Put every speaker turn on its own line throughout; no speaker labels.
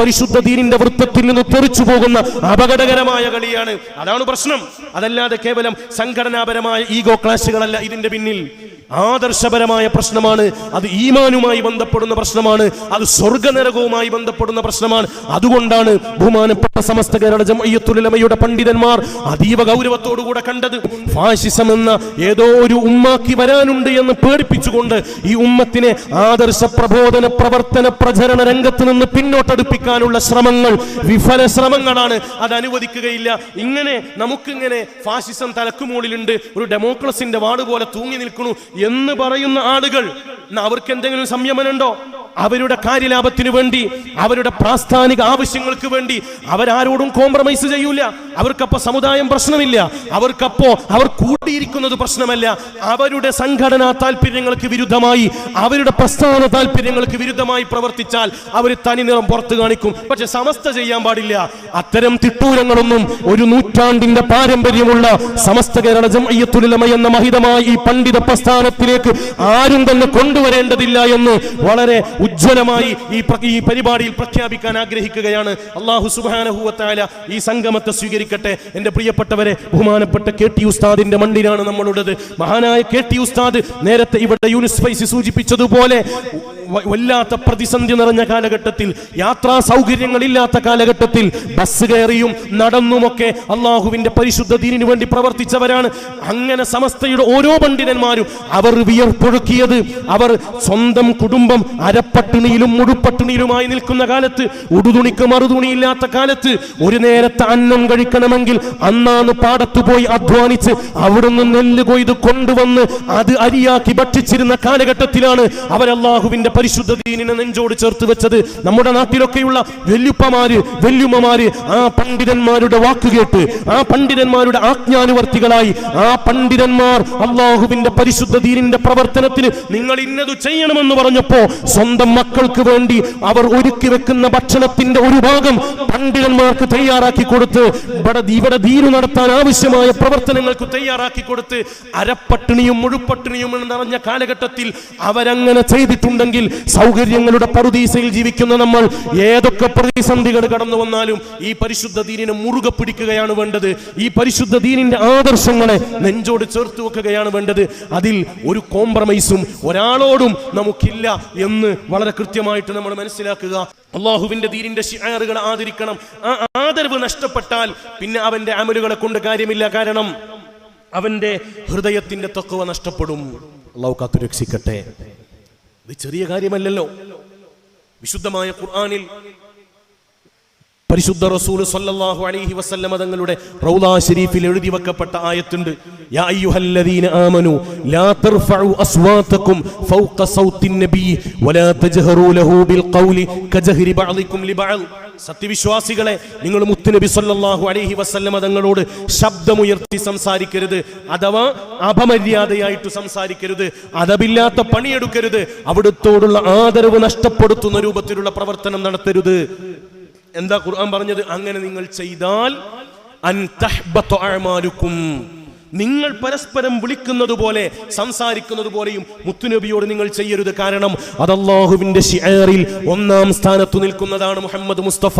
പരിശുദ്ധ ദീനിന്റെ വൃത്തത്തിൽ നിന്ന് തെറിച്ചു പോകുന്ന അപകടകരമായ കളിയാണ്. അതാണ് പ്രശ്നം. അതല്ലാതെ കേവലം സംഘടനാപരമായ ഈഗോ ക്ലാഷുകളല്ല ഇതിന്റെ പിന്നിൽ. ആദർശപരമായ പ്രശ്നമാണ്. അത് ഈമാനുമായി ബന്ധപ്പെടുന്ന പ്രശ്നമാണ്. അത് സ്വർഗനരകവുമായി ബന്ധപ്പെടുന്ന പ്രശ്നമാണ്. അതുകൊണ്ടാണ് ബഹുമാനപ്പെട്ട സമസ്ത കേരള ജമയ്യത്തുലമയുടെ പണ്ഡിതന്മാർ അതീവ ഗൗരവത്തോടുകൂടെ കണ്ടത്. ഫാഷിസം എന്ന ഏതോ ഒരു ഉമ്മാക്കി വരാനുണ്ട് എന്ന് പേടിപ്പിച്ചുകൊണ്ട് ഈ ഉമ്മത്തിനെ ആദർശ പ്രബോധന പ്രവർത്തന പ്രചരണ രംഗത്ത് നിന്ന് പിന്നോട്ടടുപ്പിക്കാനുള്ള ശ്രമങ്ങൾ വിഫല ശ്രമങ്ങളാണ്. അത് അനുവദിക്കുകയില്ല. ഇങ്ങനെ നമുക്കിങ്ങനെ ഫാഷിസം തലക്കുമുകളിലുണ്ട് ഒരു ഡെമോക്രസിന്റെ വാട് പോലെ തൂങ്ങി നിൽക്കണു എന്ന് പറയുന്ന ആളുകൾ അവർക്ക് എന്തെങ്കിലും സംയമനമുണ്ടോ? അവരുടെ കാര്യലാഭത്തിന് വേണ്ടി അവരുടെ പ്രാസ്ഥാനിക ആവശ്യങ്ങൾക്ക് വേണ്ടി അവരാരോടും കോംപ്രമൈസ് ചെയ്യൂല. അവർക്കപ്പോ സമുദായം പ്രശ്നമില്ല. അവർക്കപ്പോ അവർ കൂട്ടിയിരിക്കുന്നത് പ്രശ്നമല്ല. അവരുടെ സംഘടനാ താല്പര്യങ്ങൾക്ക് വിരുദ്ധമായി അവരുടെ പ്രസ്ഥാന താല്പര്യങ്ങൾക്ക് വിരുദ്ധമായി പ്രവർത്തിച്ചാൽ അവർ തനി നിറം പുറത്തു കാണിക്കും. പക്ഷെ സമസ്ത ചെയ്യാൻ പാടില്ല. അത്തരം തിട്ടൂരങ്ങളൊന്നും ഒരു നൂറ്റാണ്ടിന്റെ പാരമ്പര്യമുള്ള സമസ്ത കേരള ജംഅയ്യത്തുലമ എന്ന മഹിതമായ ഈ പണ്ഡിത പ്രസ്ഥാനത്തിലേക്ക് ആരും തന്നെ കൊണ്ടുവരേണ്ടതില്ല എന്ന് വളരെ ഉജ്ജ്വലമായി ഈ ഈ പരിപാടിയിൽ പ്രഖ്യാപിക്കാൻ ആഗ്രഹിക്കുകയാണ്. അള്ളാഹു സുബാനഹുവത്തായ ഈ സംഗമത്തെ സ്വീകരിക്കട്ടെ. എന്റെ പ്രിയപ്പെട്ടവരെ ബഹുമാനപ്പെട്ട കെ ടി ഉസ്താദിന്റെ മണ്ണിലാണ് നമ്മളുള്ളത്. മഹാനായ കെ ടി ഉസ്താദ് നേരത്തെ ഇവിടെ യൂനിസ് ഫൈസി സൂചിപ്പിച്ചതുപോലെ വല്ലാത്ത പ്രതിസന്ധി നിറഞ്ഞ കാലഘട്ടത്തിൽ യാത്രാ സൗകര്യങ്ങളില്ലാത്ത കാലഘട്ടത്തിൽ ബസ് കയറിയും നടന്നുമൊക്കെ അള്ളാഹുവിന്റെ പരിശുദ്ധ ദീനിനു വേണ്ടി പ്രവർത്തിച്ചവരാണ്. അങ്ങനെ സമസ്തയുടെ ഓരോ പണ്ഡിതന്മാരും അവർ വിയർപ്പൊഴുക്കിയത് അവർ സ്വന്തം കുടുംബം അരപ്പട്ടിണിയിലും മുഴുപട്ടിണിയിലുമായി നിൽക്കുന്ന കാലത്ത് ഉടുതുണിക്ക് മറുതുണിയില്ലാത്ത കാലത്ത് ഒരു നേരത്തെ അന്നം കഴിക്കണമെങ്കിൽ അന്നാന്ന് പാടത്തു പോയി അധ്വാനിച്ച് അവിടുന്ന് നെല്ല് കൊയ്ത് കൊണ്ടുവന്ന് അത് അരിയാക്കി ഭക്ഷിച്ചിരുന്ന കാലഘട്ടത്തിലാണ് അവർ അള്ളാഹുവിന്റെ പരിശുദ്ധ ദീനിനെ നെഞ്ചോട് ചേർത്ത് വെച്ചത്. നമ്മുടെ നാട്ടിലൊക്കെയുള്ള വല്യുപ്പമാര് വല്യുമ്മമാര് ആ പണ്ഡിതന്മാരുടെ വാക്കുകേട്ട് ആ പണ്ഡിതന്മാരുടെ ആജ്ഞാനുവർത്തികളായി ആ പണ്ഡിതന്മാർ അള്ളാഹുവിന്റെ പരിശുദ്ധ ദീനിന്റെ പ്രവർത്തനത്തിന് നിങ്ങൾ ഇന്നത് ചെയ്യണമെന്ന് പറഞ്ഞപ്പോ സ്വന്തം മക്കൾക്ക് വേണ്ടി അവർ ഒരുക്കി വെക്കുന്ന ഭക്ഷണത്തിന്റെ ഒരു ഭാഗം പണ്ഡിതന്മാർക്ക് തയ്യാറാക്കി കൊടുത്ത് ഇവിടെ ഇവിടെ ധീരു നടത്താൻ ആവശ്യമായ പ്രവർത്തനങ്ങൾക്ക് തയ്യാറാക്കി കൊടുത്ത് അരപ്പട്ടിണിയും മുഴുപ്പട്ടിണിയും നിറഞ്ഞ കാലഘട്ടത്തിൽ അവരങ്ങനെ ചെയ്തിട്ടുണ്ടെങ്കിൽ സൗകര്യങ്ങളുടെ പറുദീസയിൽ ജീവിക്കുന്ന നമ്മൾ ഏതൊക്കെ പ്രതിസന്ധികൾ കടന്നു വന്നാലും ഈ പരിശുദ്ധ ദീനിനെ മുറുകെ പിടിക്കുകയാണ് വേണ്ടത്. ഈ പരിശുദ്ധ ദീനിന്റെ ആദർശങ്ങളെ നെഞ്ചോട് ചേർത്ത് വെക്കുകയാണ് വേണ്ടത്. അതിൽ ഒരു കോംപ്രമൈസും ഒരാളോടും നമുക്കില്ല എന്ന് വളരെ കൃത്യമായിട്ട് നമ്മൾ മനസ്സിലാക്കുക. അള്ളാഹുവിന്റെ ദീനിന്റെ ഷിയാറുകൾ ആദരിക്കണം. ആ ആദരവ് നഷ്ടപ്പെട്ടാൽ പിന്നെ അവന്റെ അമലുകളെ കൊണ്ട് കാര്യമില്ല. കാരണം അവന്റെ ഹൃദയത്തിന്റെ തക്കവ നഷ്ടപ്പെടും. അള്ളാഹു കാത്തു രക്ഷിക്കട്ടെ ഇത് ചെറിയ കാര്യമല്ലല്ലോ. വിശുദ്ധമായ ഖുർആനിൽ പരിശുദ്ധ റസൂൽ സല്ലല്ലാഹു അലൈഹി വസല്ലമ തങ്ങളുടെ റൗദാ ശരീഫിൽ എഴുതി വെക്കപ്പെട്ട ആയത്തുണ്ട്. യാ അയ്യുഹല്ലദീന ആമനു ലാ തർഫഉ അസ്വാതകും ഫൗക സൗത്തിൻ നബി വലാ തജ്ഹറൂ ലഹു ബിൽ ഖൗലി കജഹരി ബഅദികും ലിബഅദ് സത്യവിശ്വാസികളെ നിങ്ങൾ മുത്തുനബി സല്ലല്ലാഹു അലൈഹി വസല്ലമ തങ്ങളോട് ശബ്ദമുയർത്തി സംസാരിക്കരുത്. അഥവാ അപമര്യാദയായിട്ട് സംസാരിക്കരുത്. അതബില്ലാത്ത പണിയെടുക്കരുത്. അവിടുത്തോടുള്ള ആദരവ് നഷ്ടപ്പെടുത്തുന്ന രൂപത്തിലുള്ള പ്രവർത്തനം നടത്തരുത്. എന്താ ഖുർആൻ പറഞ്ഞത്? അങ്ങനെ നിങ്ങൾ ചെയ്താൽ നിങ്ങൾ പരസ്പരം വിളിക്കുന്നത് പോലെ സംസാരിക്കുന്നത് പോലെയും മുത്തുനബിയോട് നിങ്ങൾ ചെയ്യരുത്. കാരണം അത് ഷിആറിൽ ഒന്നാം സ്ഥാനത്തു നിൽക്കുന്നതാണ് മുഹമ്മദ് മുസ്തഫ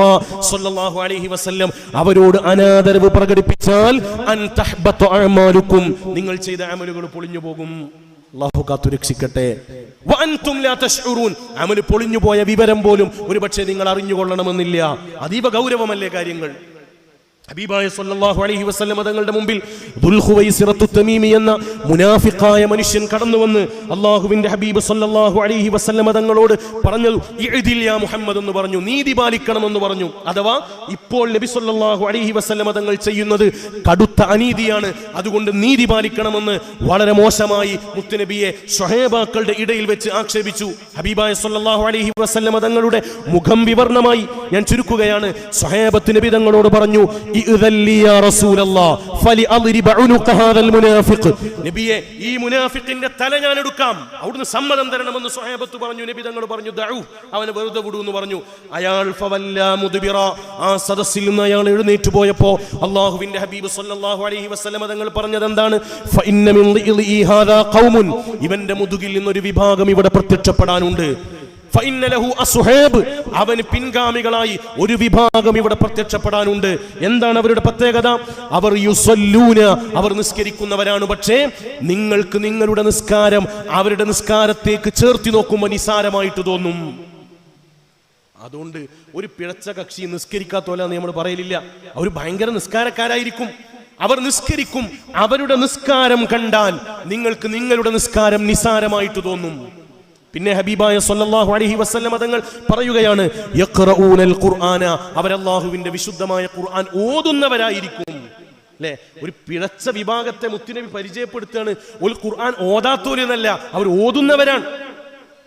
സല്ലല്ലാഹു അലൈഹി വസല്ലം. അവരോട് അനാദരവ് പ്രകടിപ്പിച്ചാൽ അൻ നിങ്ങൾ ചെയ്ത അമലുകൾ പൊളിഞ്ഞു പോകും അള്ളാഹു കാത്തു രക്ഷിക്കട്ടെ വഅൻതും ലാ തശ്ഉറൂൻ അമൽ പൊളിഞ്ഞു പോയ വിവരം പോലും ഒരുപക്ഷെ നിങ്ങൾ അറിഞ്ഞുകൊള്ളണമെന്നില്ല. അതീവ ഗൗരവമല്ലേ കാര്യങ്ങൾ? ഹബീബായ സല്ലല്ലാഹു അലൈഹി വസല്ലം തങ്ങളുടെ മുമ്പിൽ തമീമി എന്ന മുനാഫിഖായ മനുഷ്യൻ കടന്നു വന്ന് അള്ളാഹുവിന്റെ ഹബീബ് സല്ലല്ലാഹു അലൈഹി വസല്ലം തങ്ങളോട് പറഞ്ഞു യാ മുഹമ്മദ് എന്ന് പറഞ്ഞു നീതി പാലിക്കണമെന്ന് പറഞ്ഞു. അഥവാ ഇപ്പോൾ നബി സല്ലല്ലാഹു അലൈഹി വസല്ലം തങ്ങൾ ചെയ്യുന്നത് കടുത്ത അനീതിയാണ്. അതുകൊണ്ട് നീതി പാലിക്കണമെന്ന് വളരെ മോശമായി മുത്തുനബിയെ സ്വഹേബാക്കളുടെ ഇടയിൽ വെച്ച് ആക്ഷേപിച്ചു. ഹബീബായ സല്ലല്ലാഹു അലൈഹി വസല്ലം തങ്ങളുടെ മുഖം വിവർണമായി ഞാൻ ചുരുക്കുകയാണ്. സ്വഹേബത്ത് നബി തങ്ങളോട് പറഞ്ഞു "ഇഅ്ദൻ ലി യാ റസൂലല്ലാഹ് ഫലി അദ്രിബ ഉനുഖ ഹാദൽ മുനാഫിഖ് നബിയെ ഈ മുനാഫിക്കിന്റെ തല ഞാൻ എടുക്കാം. പറഞ്ഞു. നബി തങ്ങൾ പറഞ്ഞു അവനെ വെറുതെ വിടൂ എന്ന് പറഞ്ഞു. ആ നിന്ന് അയാൾ എഴുന്നേറ്റ് ഹബീബ് സല്ലല്ലാഹു അലൈഹി തങ്ങൾ ഇവന്റെ മുതുകിൽ നിന്നൊരു വിഭാഗം ഇവിടെ പ്രത്യക്ഷപ്പെടാനുണ്ട്. അവന് പിൻഗാമികളായി ഒരു വിഭാഗം ഇവിടെ പ്രത്യക്ഷപ്പെടാനുണ്ട്. എന്താണ് അവരുടെ പ്രത്യേകത? അവർ യുസല്ലൂന അവർ നിസ്കരിക്കുന്നവരാണ്. പക്ഷേ നിങ്ങൾക്ക് നിങ്ങളുടെ നിസ്കാരം അവരുടെ നിസ്കാരത്തേക്ക് ചേർത്തി നോക്കുമ്പോൾ നിസാരമായിട്ട് തോന്നും. അതുകൊണ്ട് ഒരു പിഴച്ച കക്ഷി നിസ്കരിക്കാത്തോല നമ്മൾ പറയലില്ല. അവർ ഭയങ്കര നിസ്കാരക്കാരായിരിക്കും. അവർ നിസ്കരിക്കും. അവരുടെ നിസ്കാരം കണ്ടാൽ നിങ്ങൾക്ക് നിങ്ങളുടെ നിസ്കാരം നിസാരമായിട്ട് തോന്നും. പിന്നെ ഹബീബായ സല്ലല്ലാഹു അലൈഹി വസല്ലം തങ്ങൾ പറയുകയാണ് യഖ്റഊനൽ ഖുർആന അവർ അല്ലാഹുവിന്റെ വിശുദ്ധമായ ഖുർആൻ ഓതുന്നവരായിരിക്കും. അല്ലെ ഒരു പിഴച്ച വിഭാഗത്തെ മുത്തുനബി പരിചയപ്പെടുത്തുകയാണ്. ഒരു ഖുർആൻ ഓതാത്തോരെന്നല്ല അവർ ഓതുന്നവരാണ്.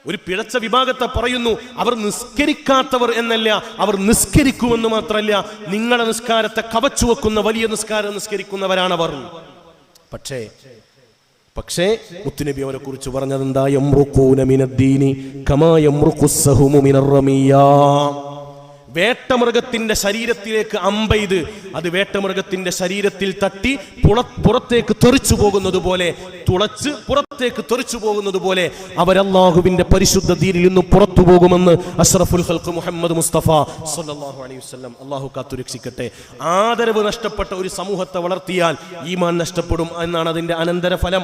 ഒരു പിഴച്ച വിഭാഗത്തെ പറയുന്നു അവർ നിസ്കരിക്കാത്തവർ എന്നല്ല അവർ നിസ്കരിക്കുമെന്ന് മാത്രമല്ല നിങ്ങളുടെ നിസ്കാരത്തെ കവച്ചു വെക്കുന്ന വലിയ നിസ്കാരം നിസ്കരിക്കുന്നവരാണവർ. പക്ഷേ പക്ഷേ മുത്തുനബി അവരെ കുറിച്ച് പറഞ്ഞത് എന്താ മിനദ്ദീനി കമാ യംറുഖുസ്സഹുമു മിനർറമിയാ വേട്ടമൃഗത്തിന്റെ ശരീരത്തിലേക്ക് അമ്പെയ്ത് അത് വേട്ടമൃഗത്തിന്റെ ശരീരത്തിൽ തട്ടി പുള പുറത്തേക്ക് തെറിച്ചു പോകുന്നത് പോലെ തുളച്ച് പുറത്തേക്ക് തെറിച്ചു പോകുന്നത് പോലെ അവരല്ലാഹുവിന്റെ പരിശുദ്ധ തീരിൽ നിന്ന് പുറത്തു പോകുമെന്ന് അഷ്റഫുൽ ഹൽക്ക് മുഹമ്മദ് മുസ്തഫ സല്ലല്ലാഹു അലൈഹി വസ്ലം അള്ളാഹു കാത്തുരക്ഷിക്കട്ടെ ആദരവ് നഷ്ടപ്പെട്ട ഒരു സമൂഹത്തെ വളർത്തിയാൽ ഈമാൻ നഷ്ടപ്പെടും എന്നാണ് അതിന്റെ അനന്തരഫലം.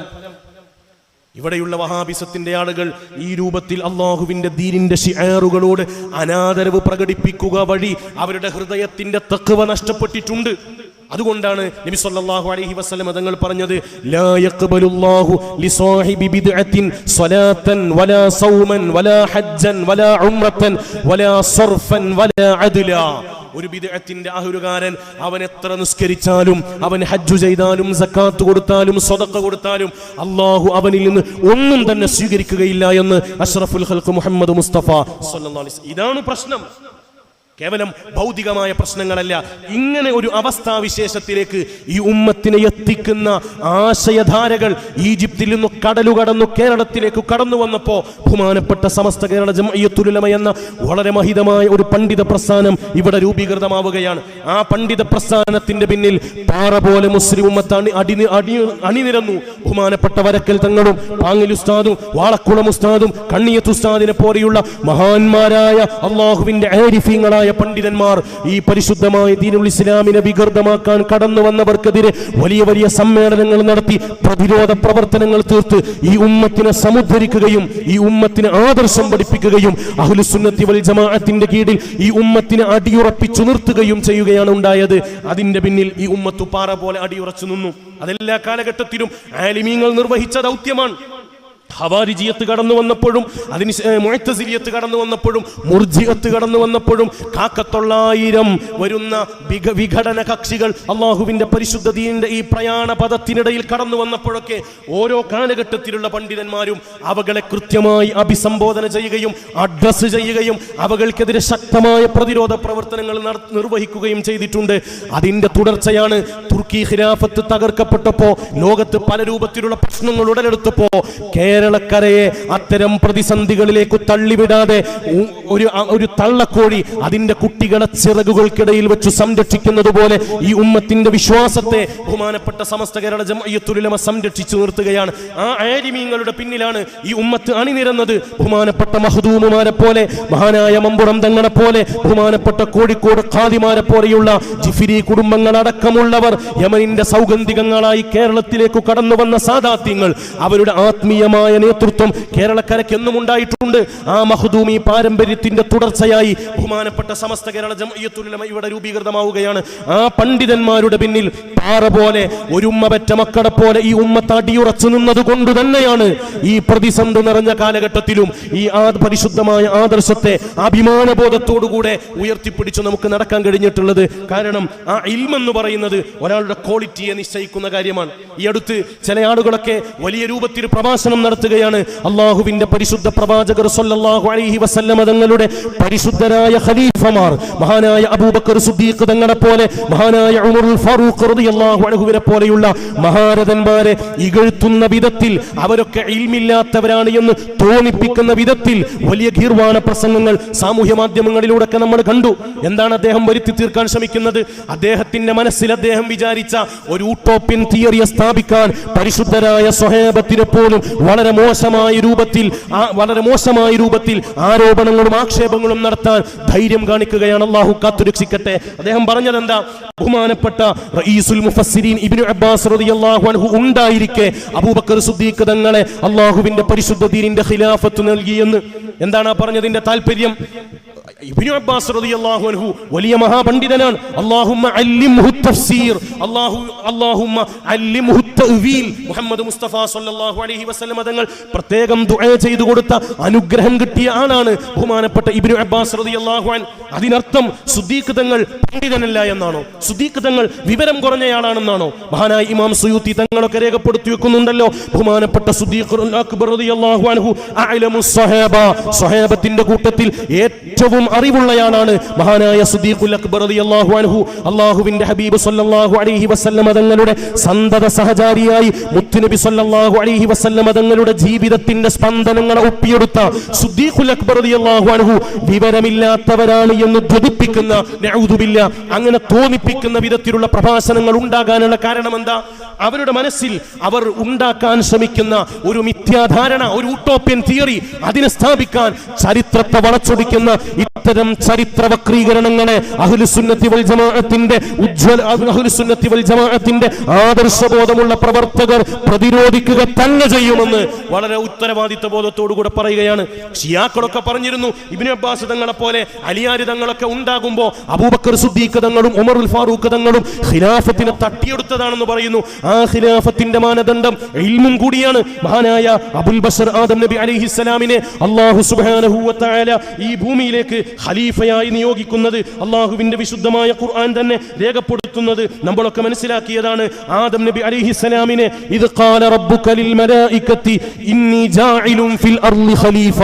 ഇവിടെയുള്ള വഹാബിസത്തിന്റെ ആളുകൾ ഈ രൂപത്തിൽ അള്ളാഹുവിന്റെ ദീനിന്റെ ഷിയറുകളോട് അനാദരവ് പ്രകടിപ്പിക്കുക വഴി അവരുടെ ഹൃദയത്തിന്റെ തക്കവ നഷ്ടപ്പെട്ടിട്ടുണ്ട്. അതുകൊണ്ടാണ് നബി സല്ലല്ലാഹു അലൈഹി വസല്ലം തങ്ങൾ പറഞ്ഞത് ലാ യഖ്ബലുല്ലാഹു ലിസാഹിബി ബിദ്അത്തിൻ സ്വലാത്തൻ വലാ സൗമൻ വലാ ഹജ്ജൻ വലാ ഉംറത്തൻ വലാ സർഫൻ വലാ അദ്ല. ഒരു വിദേഹത്തിന്റെ അഹുരുകാരൻ അവൻ എത്ര നിസ്കരിച്ചാലും അവൻ ഹജ്ജു ചെയ്താലും സക്കാത്ത് കൊടുത്താലും സ്വതക്ക കൊടുത്താലും അള്ളാഹു അവനിൽ നിന്ന് ഒന്നും തന്നെ സ്വീകരിക്കുകയില്ല എന്ന് അഷ്റഫുൽ ഹൽക്ക് മുഹമ്മദ് മുസ്തഫ. ഇതാണ് പ്രശ്നം കേവലം ഭൗതികമായ പ്രശ്നങ്ങളല്ല. ഇങ്ങനെ ഒരു അവസ്ഥാവിശേഷത്തിലേക്ക് ഈ ഉമ്മത്തിനെ എത്തിക്കുന്ന ആശയധാരകൾ ഈജിപ്തിൽ നിന്ന് കടലു കടന്നു കേരളത്തിലേക്ക് കടന്നു വന്നപ്പോൾ ബഹുമാനപ്പെട്ട സമസ്ത കേരള ജമയത്തുലമ എന്ന വളരെ മഹിതമായ ഒരു പണ്ഡിത പ്രസ്ഥാനം ഇവിടെ രൂപീകൃതമാവുകയാണ്. ആ പണ്ഡിത പ്രസ്ഥാനത്തിന്റെ പിന്നിൽ പാറ പോലെ മുസ്ലിം ഉമ്മത്ത് അണി അടി അടി അണിനിരന്നു ബഹുമാനപ്പെട്ട വരക്കൽ തങ്ങളും പാങ്ങിൽ ഉസ്താദും വാളക്കുളം ഉസ്താദും കണ്ണിയത്ത് ഉസ്താദിനെ പോലെയുള്ള മഹാന്മാരായ അള്ളാഹുവിന്റെ ആരിഫീങ്ങളായ പണ്ഡിതന്മാർ ഈ പരിശുദ്ധമായ ദീനുൽ ഇസ്ലാമിനെ വികൃതമാക്കാൻ കടന്നു വന്നവർക്കെതിരെ വലിയ വലിയ സമ്മേളനങ്ങൾ നടത്തി പ്രതിരോധ പ്രവർത്തനങ്ങൾ തീർത്ത് ഈ ഉമ്മത്തിനെ സമുദ്ധരിക്കുകയും ഈ ഉമ്മത്തിന് ആദർശം പഠിപ്പിക്കുകയും അഹ്ലുസുന്നത്തി വൽ ജമാഅത്തിന്റെ കീഴിൽ ഈ ഉമ്മത്തിനെ അടിയുറപ്പിച്ചു നിർത്തുകയും ചെയ്യുകയാണ് ഉണ്ടായത്. അതിന്റെ പിന്നിൽ ഈ ഉമ്മത്തു പാറ പോലെ അടിയുറച്ചു നിന്നു. അതെല്ലാ കാലഘട്ടത്തിലും ആലിമീങ്ങൾ നിർവഹിച്ച ദൗത്യമാണ്. ഹവാരിജിയത്ത് കടന്നു വന്നപ്പോഴും അതിന് മുഴത്തസിലിയത്ത് കടന്നു വന്നപ്പോഴും മുർജിയത്ത് കടന്നു വന്നപ്പോഴും കാക്കത്തൊള്ളായിരം വരുന്ന വിഘ- വിഘടന കക്ഷികൾ അള്ളാഹുവിന്റെ പരിശുദ്ധ ദീനിന്റെ ഈ പ്രയാണ പദത്തിനിടയിൽ കടന്നു വന്നപ്പോഴൊക്കെ ഓരോ കാലഘട്ടത്തിലുള്ള പണ്ഡിതന്മാരും അവകളെ കൃത്യമായി അഭിസംബോധന ചെയ്യുകയും അഡ്രസ് ചെയ്യുകയും അവകൾക്കെതിരെ ശക്തമായ പ്രതിരോധ പ്രവർത്തനങ്ങൾ നിർവഹിക്കുകയും ചെയ്തിട്ടുണ്ട്. അതിന്റെ തുടർച്ചയാണ് തുർക്കി ഖിലാഫത്ത് തകർക്കപ്പെട്ടപ്പോൾ ലോകത്ത് പല രൂപത്തിലുള്ള പ്രശ്നങ്ങൾ ഉടലെടുത്തപ്പോ കേരളക്കരയെ അത്തരം പ്രതിസന്ധികളിലേക്ക് തള്ളിവിടാതെ ഒരു ഒരു തള്ളക്കോഴി അതിന്റെ കുട്ടികളെ ചിറകുകൾക്കിടയിൽ വെച്ച് സംരക്ഷിക്കുന്നത് പോലെ ഈ ഉമ്മത്തിന്റെ വിശ്വാസത്തെ ബഹുമാനപ്പെട്ട സമസ്ത കേരള ജമയത്തുലമ സംരക്ഷിച്ചു നിർത്തുകയാണ്. ആ ആരിമീങ്ങളുടെ പിന്നിലാണ് ഈ ഉമ്മത്ത് അണിനിരന്നത്. ബഹുമാനപ്പെട്ട മഹദൂമുമാരെ പോലെ മഹാനായ മമ്പുറം തങ്ങളെ പോലെ ബഹുമാനപ്പെട്ട കോഴിക്കോട് ഖാദിമാരെ പോലെയുള്ള ജിഫിരി കുടുംബങ്ങളടക്കമുള്ളവർ യമനിന്റെ സൗഗന്ധികങ്ങളായി കേരളത്തിലേക്ക് കടന്നു വന്ന സാദാത്യങ്ങൾ അവരുടെ ആത്മീയമായ നേതൃത്വം കേരളക്കരയ്ക്ക് എന്നും ഉണ്ടായിട്ടുണ്ട്. ആ മഹദൂമി പാരമ്പര്യത്തിന്റെ തുടർച്ചയായി ബഹുമാനപ്പെട്ട സമസ്ത കേരള ജമയത്തുലമ ഇവിടെ രൂപീകൃതമാവുകയാണ്. ആ പണ്ഡിതന്മാരുടെ പിന്നിൽ പാറ പോലെ ഒരുമ്മ പെറ്റ മക്കളെ പോലെ ഈ ഉമ്മത്ത് അടിയുറച്ചു നിന്നത് കൊണ്ട് തന്നെയാണ് ഈ പ്രതിസന്ധി നിറഞ്ഞ കാലഘട്ടത്തിലും ഈ ആ പരിശുദ്ധമായ ആദർശത്തെ അഭിമാനബോധത്തോടുകൂടെ ഉയർത്തിപ്പിടിച്ചു നമുക്ക് നടക്കാൻ കഴിഞ്ഞിട്ടുള്ളത്. കാരണം ആ ഇൽമെന്ന് പറയുന്നത് ഒരാളുടെ ക്വാളിറ്റിയെ നിശ്ചയിക്കുന്ന കാര്യമാണ്. ഈ അടുത്ത് ചില ആളുകളൊക്കെ വലിയ രൂപത്തിൽ പ്രഭാഷണം നടത്തുകയാണ്. അള്ളാഹുവിന്റെ പരിശുദ്ധ പ്രവാചകർ അലൈഹി തങ്ങളുടെ പരിശുദ്ധരായ ഖലീഫമാർ മഹാനായ അബൂബക്കർ സുദ്ദീഖ് തങ്ങളെ പോലെ മഹാനായ ഉമറുൽ ഫാറൂഖ് റളിയല്ലാഹു പോലെയുള്ള മഹാരഥന്മാരെ ഇകഴ്ത്തുന്ന വിധത്തിൽ അവരൊക്കെ ഇൽമില്ലാത്തവരാണ് എന്ന് തോന്നിപ്പിക്കുന്ന വിധത്തിൽ വലിയ ഗീർവാണ പ്രസംഗങ്ങൾ സാമൂഹ്യ മാധ്യമങ്ങളിലൂടെ നമ്മൾ കണ്ടു. എന്താണ് അദ്ദേഹം വരുത്തി തീർക്കാൻ ശ്രമിക്കുന്നത്? അദ്ദേഹത്തിന്റെ മനസ്സിൽ അദ്ദേഹം വിചാരിച്ച ഒരു ഊട്ടോപ്യൻ തിയറിയെ സ്ഥാപിക്കാൻ പരിശുദ്ധരായ സ്വഹേബത്തിനെ പോലും വളരെ വളരെ മോശമായ രൂപത്തിൽ വളരെ മോശമായ രൂപത്തിൽ ആരോപണങ്ങളും ആക്ഷേപങ്ങളും നടത്താൻ ധൈര്യം കാണിക്കുകയാണ് അള്ളാഹു കാത്തുരക്ഷിക്കട്ടെ. അദ്ദേഹം പറഞ്ഞത് എന്താ ബഹുമാനപ്പെട്ട റഈസുൽ മുഫസ്സിരീൻ ഇബ്നു അബ്ബാസ് റളിയല്ലാഹു അൻഹു ഉണ്ടായിരിക്കെ അബൂബക്കർ സിദ്ദീഖ് തങ്ങളെ അള്ളാഹുവിന്റെ പരിശുദ്ധ ദീനിന്റെ ഖിലാഫത്ത് നൽകിയെന്ന് എന്താണ് ആ പറഞ്ഞതിന്റെ താല്പര്യം ഇബ്നു അബ്ബാസ് റളിയല്ലാഹു അൻഹു വലിയ മഹാപണ്ഡിതനാണ്. അല്ലാഹുമ്മ അല്ലിംഹു തഫ്സീർ. അല്ലാഹു അല്ലാഹുമ്മ അല്ലിംഹു തഅ്വീൽ. മുഹമ്മദ് മുസ്തഫ സല്ലല്ലാഹു അലൈഹി വസല്ലം തങ്ങൾ പ്രത്യേകം ദുആ ചെയ്തു കൊടുത്ത അനുഗ്രഹം കിട്ടിയ ആളാണ് ബഹുമാനപ്പെട്ട ഇബ്നു അബ്ബാസ് റളിയല്ലാഹു അൻ അതിനർത്ഥം സുദ്ദീഖ് തങ്ങൾ പണ്ഡിതനല്ല എന്നാണോ? സുദ്ദീഖ് തങ്ങൾ വിവരം കുറഞ്ഞയാളാണെന്നാണോ മഹാനായ ഇമാം സുയൂത്തി തങ്ങളൊക്കെ രേഖപ്പെടുത്തി വെക്കുന്നുണ്ടല്ലോ. ബഹുമാനപ്പെട്ട സുദ്ദീഖ് അക്ബർ റളിയല്ലാഹു അൻഹു അഅലമു സ്വഹാബ. സ്വഹാബത്തിന്റെ കൂട്ടത്തിൽ ഏറ്റവും അറിവുള്ളയാളാണ് മഹാനായ സുദീഖുൽ അക്ബർ റളിയല്ലാഹു അൻഹു. അള്ളാഹുവിന്റെ ഹബീബ് സല്ലല്ലാഹു അലഹി വസല്ലമ തങ്ങളുടെ സന്തത സഹചാരിയായി മുത്തുനബി സല്ലല്ലാഹു അലഹി വസല്ലമ തങ്ങളുടെ ജീവിതത്തിന്റെ സ്പന്ദനങ്ങളെ ഒപ്പിയെടുത്ത സുദ്ദീഖുൽ അക്ബർ അള്ളാഹു അൻഹു വിവരമില്ലാത്തവരാണ് എന്ന് ധ്വനിപ്പിക്കുന്ന നഊദുബില്ല അങ്ങനെ തോന്നിപ്പിക്കുന്ന വിധത്തിലുള്ള പ്രഭാഷണങ്ങൾ ഉണ്ടാകാനുള്ള കാരണം എന്താ അവരുടെ മനസ്സിൽ അവർ ഉണ്ടാക്കാൻ ശ്രമിക്കുന്ന ഒരു മിഥ്യാധാരണ ഒരു ഉട്ടോപ്യൻ തിയറി അതിനെ സ്ഥാപിക്കാൻ ചരിത്രത്തെ വളച്ചൊടിക്കുന്ന ഇത്തരം ചരിത്ര വക്രീകരണങ്ങളെ ജമാഅത്തിന്റെ ഉജ്ജ്വല അഹ്ലുസുന്നത്തി ജമാഅത്തിന്റെ ആദർശബോധമുള്ള പ്രവർത്തകർ പ്രതിരോധിക്കുക തന്നെ ചെയ്യുമെന്ന് വളരെ ഉത്തരവാദിത്വ ബോധത്തോടുകൂടെ പറയുകയാണ്. ഷിയാക്കളൊക്കെ പറഞ്ഞിരുന്നു ഇബ്നു അബ്ബാസ് തങ്ങളെ പോലെ അലിയാരി തങ്ങളൊക്കെ ഉണ്ടാകുമ്പോ അബൂബക്കർ സുദ്ദീഖ് തങ്ങളും ഉമറുൽ ഫാറൂഖ് തങ്ങളും ഖിലാഫത്തിനെ തട്ടിയെടുത്തതാണെന്ന് പറയുന്നു. ആ ഖിലാഫത്തിന്റെ മാനദണ്ഡം ഇൽമും കൂടിയാണ്. മഹാനായ അബുൽ ബഷർ ആദം നബി അലിഹിസ്സലാമിനെ അള്ളാഹു തആല ഈ ഭൂമിയിലേക്ക് ഖലീഫയായി നിയോഗിക്കുന്നത് അള്ളാഹുവിന്റെ വിശുദ്ധമായ ഖുർആൻ തന്നെ രേഖപ്പെടുത്തുന്നത് നമ്മളൊക്കെ മനസ്സിലാക്കിയതാണ്. ആദം നബി അലിഹിസ്സലാമിനെ ഇത് ഖാല റബ്ബുക ലിൽ മലായികത്തി ഇന്നി ജാഇലും ഫിൽ അർളി ഖലീഫ.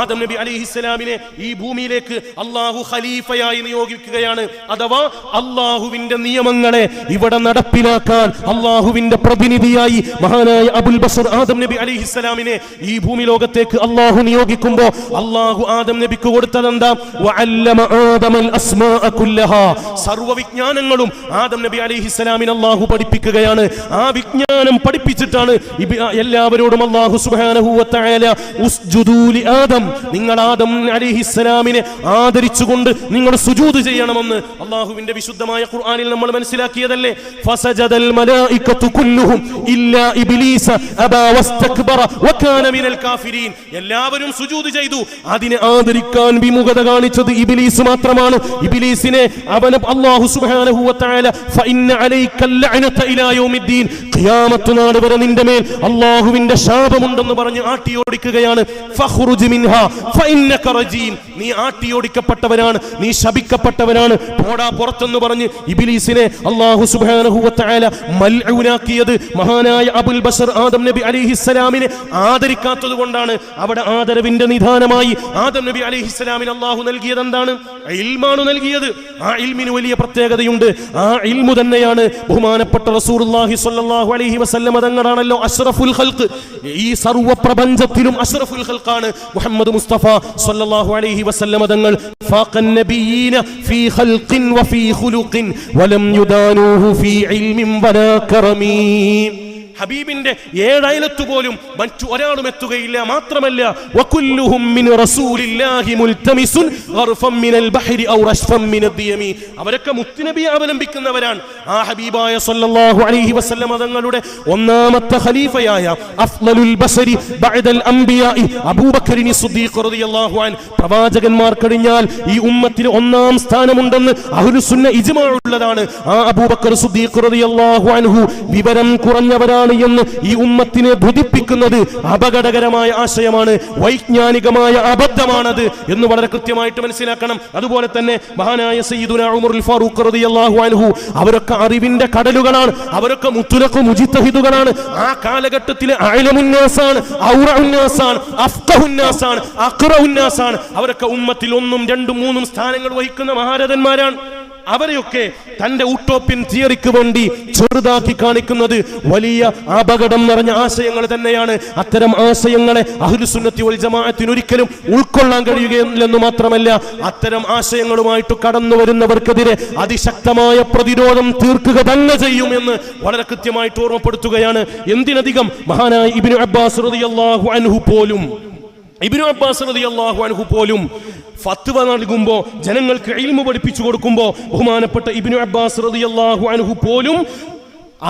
ആദം നബി അലിഹിസ്സലാമിനെ ഈ ഭൂമിയിലേക്ക് അള്ളാഹു ഖലീഫയായി നിയോഗിക്കുകയാണ്. അഥവാ അള്ളാഹുവിന്റെ നിയമങ്ങളെ ഇവിടെ നടപ്പിലാക്കാൻ അള്ളാഹുവിന്റെ പ്രതിനിധിയായി മഹാനായ അബുൽ ബസർ ആദം നബി അലിഹിസ്സലാമിനെ ഈ ഭൂമി ലോകത്തേക്ക് അള്ളാഹു നിയോഗിക്കുമ്പോ അള്ളാഹു ആദം നബിക്ക് കൊടുത്തതെന്താ? വഅല്ലമ ആദമൽ അസ്മാഅ കുല്ലഹാ സർവ വിജ്ഞാനങ്ങളും ആദം നബി അലൈഹിസ്സലാമിന് അള്ളാഹു പഠിപ്പിക്കുകയാണ്. ആ വിജ്ഞാനം പഠിപ്പിച്ചിട്ടാണ് എല്ലാവരോടും അള്ളാഹു സുബ്ഹാനഹു വതആല ഉസ്ജുദു ഉസ്ജുദൂ ലി ആദം. നിങ്ങൾ ആദം അലൈഹിസ്സലാമിനെ ആദരിച്ചുകൊണ്ട് നിങ്ങൾ സുജൂദ് ചെയ്യണമെന്ന് അള്ളാഹുവിന്റെ വിശുദ്ധമായ ഖുർആനിൽ നമ്മൾ മനസ്സിലാക്കിയതല്ലേ? ഫസജദൽ മലായികത്തു കുല്ലുഹും ഇല്ലാ ഇബ്ലീസ അബ വസ്തക്ബറ വകാന മിനൽ കാഫിരീൻ. എല്ലാവരും സുജൂദ് ചെയ്തു. അതിനെ ആദരിക്കാൻ വിമുഖത കാണിച്ചത് ഇബിലീസ് മാത്രമാണ്. ഇബിലീസിനെ അവന് യൗമിദ്ദീൻ. ഖിയാമത്ത് നാൾ വരെ നിന്റെ മേൽ അല്ലാഹുവിന്റെ ശാപമുണ്ടെന്ന് പറഞ്ഞ് ആട്ടിയോടിക്കുകയാണ്. മിൻഹാ ഫഇന്നക റജീം. നീ നീ ശപിക്കപ്പെട്ടവനാണ്. പോടാ പുറത്തെന്ന് പറഞ്ഞ് ഇബ്ലീസിനെ വ തആല മൽഊനാക്കിയത് മഹാനായ അബുൽ ബഷർ ആദം നബി അലൈഹിസ്സലാമിനെ ആദരിക്കാത്തത് കൊണ്ടാണ്. അവിടെ ആദരവിന്റെ നിധാനമായി ആദം നബി അലൈഹിസ്സലാമിന് അള്ളാഹു നൽകിയത് എന്താണ് ഇൽമാണ് നൽകിയത്. ആ ഇൽമിന് വലിയ പ്രത്യേകതയുണ്ട്. ആ ഇൽമു തന്നെയാണ് ബഹുമാനപ്പെട്ട റസൂർഹി സ്വല്ലല്ലാഹു അലഹി വസല്ലമ തങ്ങളാണല്ലോ അഷ്റഫുൽ ഹൽക്ക് ഈ സർവ പ്രപഞ്ചത്തിലും അഷ്റഫുൽ ഹൽക്കാണ് മുഹമ്മദ് മുസ്തഫ സ്വല്ലല്ലാഹു അലഹി വസല്ലമ തങ്ങൾ. ഖുലുഖിൻ ഹബീബിന്റെ ഏഴയലത്തു പോലും മറ്റു ഒരാളും എത്തുകയില്ല. മാത്രമല്ല അവരൊക്കെ മുത്തുനബിയെ അവലംബിക്കുന്നവരാണ്. ആ ഹബീബായ സല്ലല്ലാഹു അലൈഹി വസല്ലം തങ്ങളുടെ ഒന്നാമത്തെ ഖലീഫയായ അഫ്ളലുൽ ബസരി ബഅദൽ അംബിയാഇ അബൂബക്കറിനി സിദ്ദീഖ് റളിയല്ലാഹു അൻ പ്രവാചകന്മാർ കഴിഞ്ഞാൽ ഈ ഉമ്മത്തിന് ഒന്നാം സ്ഥാനമുണ്ടെന്ന് അഹ്ലുസുന്ന ഇജ്മാ ഉള്ളതാണ്. ആ അബൂബക്കർ സിദ്ദീഖ് റളിയല്ലാഹു അൻഹു വിവരം കുറഞ്ഞവരാണ്. എന്ന് ഈ ഉമ്മത്തിനെ ധുതിപ്പിക്കുന്നത് അപകടകരമായ ആശയമാണ് വൈജ്ഞാനികമായ അബദ്ധമാണത് എന്ന് വളരെ കൃത്യമായിട്ട് മനസ്സിലാക്കണം. അതുപോലെ തന്നെ മഹാനായ ഉമറുൽ ഫാറൂഖ് റളിയല്ലാഹു അൻഹു അവരൊക്കെ അറിവിന്റെ കടലുകളാണ് അവരൊക്കെ മുത്തുലക്കും മുജിത്തഹിദുകളാണ്. ആ കാലഘട്ടത്തിലെ അയലമുന്നാസാണ് ഔറഉന്നാസാണ് അഫ്ഖഹുന്നാസാണ് അഖ്റഉന്നാസാണ് അവരൊക്കെ ഉമ്മത്തിൽ ഒന്നും രണ്ടും മൂന്നും സ്ഥാനങ്ങൾ വഹിക്കുന്ന മഹാരഥന്മാരാണ്. അവരെയൊക്കെ തന്റെ ഉട്ടോപ്യൻ തിയറിക്ക് വേണ്ടി ചെറുതാക്കി കാണിക്കുന്നത് വലിയ അപകടം നിറഞ്ഞ ആശയങ്ങൾ തന്നെയാണ്. അത്തരം ആശയങ്ങളെ അഹുലുസുന്നത്തി വൽ ജമാഅത്തിന് ഒരിക്കലും ഉൾക്കൊള്ളാൻ കഴിയുകയില്ലെന്ന് മാത്രമല്ല അത്തരം ആശയങ്ങളുമായിട്ട് കടന്നു വരുന്നവർക്കെതിരെ അതിശക്തമായ പ്രതിരോധം തീർക്കുക തന്നെ ചെയ്യും എന്ന് വളരെ കൃത്യമായിട്ട് ഓർമ്മപ്പെടുത്തുകയാണ്. എന്തിനധികം മഹാനായ ഇബ്നു അബ്ബാസ് റളിയല്ലാഹു അൻഹു പോലും ഇബ്നു അബ്ബാസ് റതി അള്ളാഹു അൻഹു പോലും ഫത്വ നൽകുമ്പോൾ ജനങ്ങൾക്ക് ഇൽമു പഠിപ്പിച്ചു കൊടുക്കുമ്പോൾ ബഹുമാനപ്പെട്ട ഇബിനു അബ്ബാസ് റതി അള്ളാഹു അൻഹു പോലും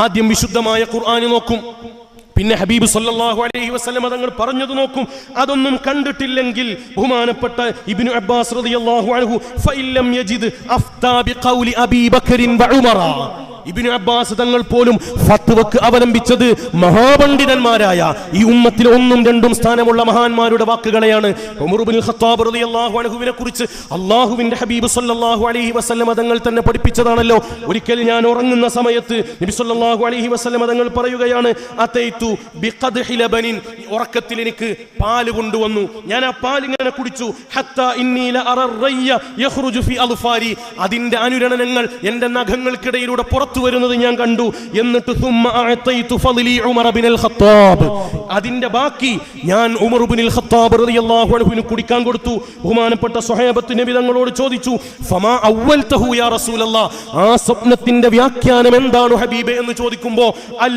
ആദ്യം വിശുദ്ധമായ ഖുർആൻ നോക്കും. പിന്നെ ഹബീബ് സല്ലാഹു അലൈഹി വസ്ലം തങ്ങൾ പറഞ്ഞത് നോക്കും. അതൊന്നും കണ്ടിട്ടില്ലെങ്കിൽ ബഹുമാനപ്പെട്ട ഇബിനു അബ്ബാസ് റളിയല്ലാഹു അൻഹു ഫൈലം യജിദ് അഫ്താ ബിഖൗലി അബീ ബക്കറിൻ വ ഉമറ. ഇബ്നു അബ്ബാസ് തങ്ങൾ പോലും ഫത്വക്ക് അവലംബിച്ചത് മഹാപണ്ഡിതന്മാരായ ഈ ഉമ്മത്തിൽ ഒന്നും രണ്ടും സ്ഥാനമുള്ള മഹാന്മാരുടെ വാക്കുകളെയാണ്. അൻഹുവിനെ കുറിച്ച് അല്ലാഹുവിന്റെ ഹബീബ് സല്ലല്ലാഹു അലൈഹി വസല്ലം തങ്ങൾ തന്നെ പഠിപ്പിച്ചതാണല്ലോ. ഒരിക്കൽ ഞാൻ ഉറങ്ങുന്ന സമയത്ത് നബി സല്ലല്ലാഹു അലൈഹി വസല്ലം തങ്ങൾ പറയുകയാണ് ഉറക്കത്തിൽ എനിക്ക് പാൽ കൊണ്ടുവന്നു. ഞാൻ ആ പാൽ ഇങ്ങനെ കുടിച്ചു. അതിന്റെ അനുരണനങ്ങൾ എന്റെ നഖങ്ങൾക്കിടയിലൂടെ പുറത്തു വരുന്നത് ഞാൻ കണ്ടു. എന്നിട്ട് അതിന്റെ ബാക്കി ഞാൻ ഉമർ ബിൻ ഖത്താബ് റളിയല്ലാഹു അൻഹുവിന് കുടിക്കാൻ കൊടുത്തു. ബഹുമാനപ്പെട്ട സ്വഹേബത്ത് നബി തങ്ങളോട് ചോദിച്ചു ഫമാ അവൽതഹു യാ റസൂലല്ലാഹ് ആ സ്വപ്നത്തിന്റെ വ്യാഖ്യാനം എന്താണ് ഹബീബ് എന്ന് ചോദിക്കുമ്പോ അൽ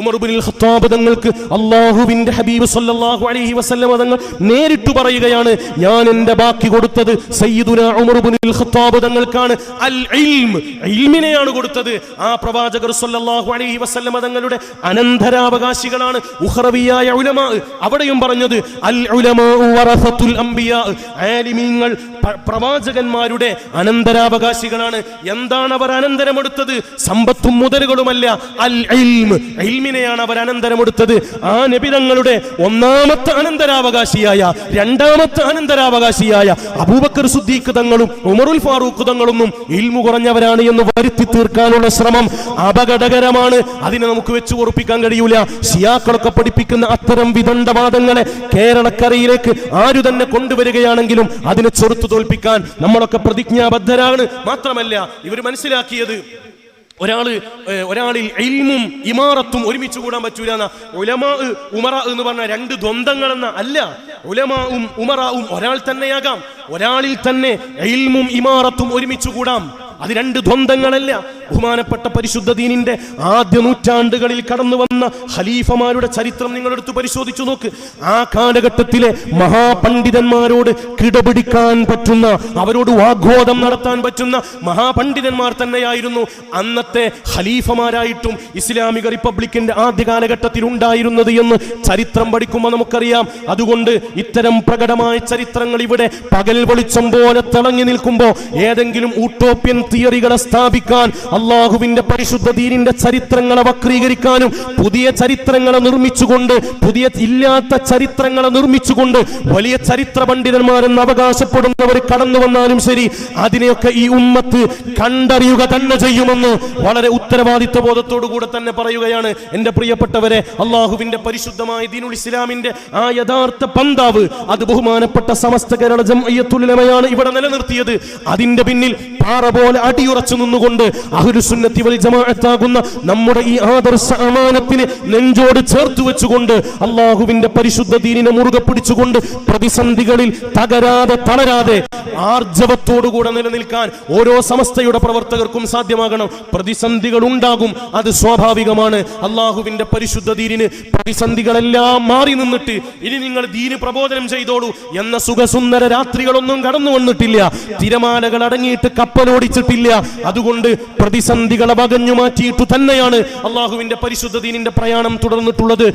ഉമർ ബിൻ ഖത്താബ് തങ്ങൾക്ക് അല്ലാഹുവിന്റെ ഹബീബ് സല്ലല്ലാഹു അലൈഹി വസല്ലം തങ്ങൾ നേരിട്ട് പറയുകയാണ് ഞാൻ എന്റെ ബാക്കി കൊടുത്തത് സയ്യിദുന ഉമർ ബിൻ ഖത്താബ് തങ്ങൾക്കാണ്. അൽ ഇൽം ഇൽമിനെയാണ് കൊടുത്തത്. ആ പ്രവാചകർ സല്ലല്ലാഹു അലൈഹി വസല്ലമ തങ്ങളുടെ അനന്തരാവകാശികളാണ്. ഉഹറവിയായ അവിടെയും പറഞ്ഞത് അൽ വറസത്തുൽ പ്രവാചകന്മാരുടെ അനന്തരാവകാശികളാണ്. എന്താണ് അവർ അനന്തരമെടുത്തത്? സമ്പത്തും മുതലുകളുമല്ല അൽ ഇൽം ഇൽമിനെയാണ് അവർ അനന്തരമെടുത്തത്. ആ നബിതങ്ങളുടെ ഒന്നാമത്തെ അനന്തരാവകാശിയായ രണ്ടാമത്തെ അനന്തരാവകാശിയായ അബൂബക്കർ സുദ്ദീഖ് തങ്ങളും ഉമറുൽ ഫാറൂഖ് തങ്ങളൊന്നും ഇൽമു കുറഞ്ഞവരാണ് എന്ന് വരുത്തി തീർക്കാനുള്ള ശ്രമം അപകടകരമാണ്. അതിനെ നമുക്ക് വെച്ച് ഉറപ്പിക്കാൻ കഴിയൂല. ഷിയാക്കളൊക്കെ പഠിപ്പിക്കുന്ന അത്തരം വിദണ്ഡവാദങ്ങളെ കേരളക്കരയിലേക്ക് ആരു തന്നെ കൊണ്ടുവരികയാണെങ്കിലും അതിനെ ചെറുത്തു തോൽപ്പിക്കാൻ നമ്മളൊക്കെ പ്രതിജ്ഞാബദ്ധരാണ്. മാത്രമല്ല ഇവർ മനസ്സിലാക്കിയത് ഒരാൾ ഒരാളിൽ ഇൽമും ഇമാറത്തും ഒരുമിച്ച് കൂടാൻ പറ്റൂല എന്ന ഉലമാ ഉമറ എന്ന് പറഞ്ഞ രണ്ട് ദ്വന്ദ്ങ്ങൾ എന്ന അല്ല ഉലമാവും ഉമറാവും ഒരാൾ തന്നെയാകാം. ഒരാളിൽ തന്നെ ഇൽമും ഇമാറത്തും ഒരുമിച്ച് കൂടാം. അത് രണ്ട് ദ്വന്ദ്ങ്ങളല്ല ബഹുമാനപ്പെട്ട പരിശുദ്ധ ദീനിന്റെ ആദ്യ നൂറ്റാണ്ടുകളിൽ കടന്നു വന്ന ഖലീഫമാരുടെ ചരിത്രം നിങ്ങൾ എടുത്ത് പരിശോധിച്ചു നോക്ക്. ആ കാലഘട്ടത്തിലെ മഹാപണ്ഡിതന്മാരോട് കിടപിടിക്കാൻ പറ്റുന്ന അവരോട് വാഗ്വാദം നടത്താൻ പറ്റുന്ന മഹാപണ്ഡിതന്മാർ തന്നെയായിരുന്നു അന്നത്തെ ഖലീഫമാരായിട്ടും ഇസ്ലാമിക റിപ്പബ്ലിക്കിന്റെ ആദ്യ കാലഘട്ടത്തിൽ ഉണ്ടായിരുന്നത് എന്ന് ചരിത്രം പഠിക്കുമ്പോൾ നമുക്കറിയാം. അതുകൊണ്ട് ഇത്തരം പ്രകടമായ ചരിത്രങ്ങൾ ഇവിടെ പകൽ വെളിച്ചം പോലെ തിളങ്ങി നിൽക്കുമ്പോൾ ഏതെങ്കിലും ഊട്ടോപ്യൻ തിയറികളെ സ്ഥാപിക്കാൻ അള്ളാഹുവിന്റെ പരിശുദ്ധ ദീനിന്റെ ചരിത്രങ്ങളെ വക്രീകരിക്കാനും പുതിയ ചരിത്രങ്ങളെ നിർമ്മിച്ചുകൊണ്ട് പുതിയ ഇല്ലാത്ത ചരിത്രങ്ങളെ നിർമ്മിച്ചുകൊണ്ട് വലിയ ചരിത്ര പണ്ഡിതന്മാരെന്ന് അവകാശപ്പെടുന്നവർ കടന്നു വന്നാലും ശരി അതിനെയൊക്കെ ഈ ഉമ്മത്ത് കണ്ടറിയുക തന്നെ ചെയ്യുമെന്ന് വളരെ ഉത്തരവാദിത്വ ബോധത്തോടു കൂടെ തന്നെ പറയുകയാണ്. എന്റെ പ്രിയപ്പെട്ടവരെ അള്ളാഹുവിന്റെ പരിശുദ്ധമായ ദീനുൽ ഇസ്ലാമിന്റെ ആ യഥാർത്ഥ പന്താവ് അത് ബഹുമാനപ്പെട്ട സമസ്ത കേരള ജംഅയ്യത്തുലമയാണ് ഇവിടെ നിലനിർത്തിയത്. അതിന്റെ പിന്നിൽ പാറ പോലെ അടിയുറച്ചു നിന്നുകൊണ്ട് അഹുരുസുന്നത്തി വൽ ജമാഅത്താകുന്ന നമ്മുടെ ഈ ആദർശ അമാനത്തിന് നെഞ്ചോട് ചേർത്ത് വെച്ചുകൊണ്ട് അള്ളാഹുവിന്റെ പരിശുദ്ധ ദീനിനെ മുറുകെ പിടിച്ചുകൊണ്ട് പ്രതിസന്ധികളിൽ തകരാതെ തളരാതെ ആർജവത്തോടുകൂടെ നിലനിൽക്കാൻ ഓരോ സമസ്തയുടെ പ്രവർത്തകർക്കും സാധ്യമാകണം. പ്രതിസന്ധികൾ ഉണ്ടാകും അത് സ്വാഭാവികമാണ്. അള്ളാഹുവിന്റെ പരിശുദ്ധ ദീനിന് പ്രതിസന്ധികളെല്ലാം മാറി നിന്നിട്ട് ഇനി നിങ്ങൾ ദീന് പ്രബോധനം ചെയ്തോളൂ എന്ന സുഖസുന്ദര രാത്രികളൊന്നും കടന്നു വന്നിട്ടില്ല. തിരമാലകൾ അടങ്ങിയിട്ട് കപ്പലോടിച്ചിട്ടില്ല അതുകൊണ്ട് പ്രതിസന്ധികളെ വകഞ്ഞു മാറ്റിയിട്ടു തന്നെയാണ് അള്ളാഹുവിന്റെ പരിശുദ്ധ ദീനിന്റെ പ്രയാണം തുടർന്നിട്ടുള്ളത്.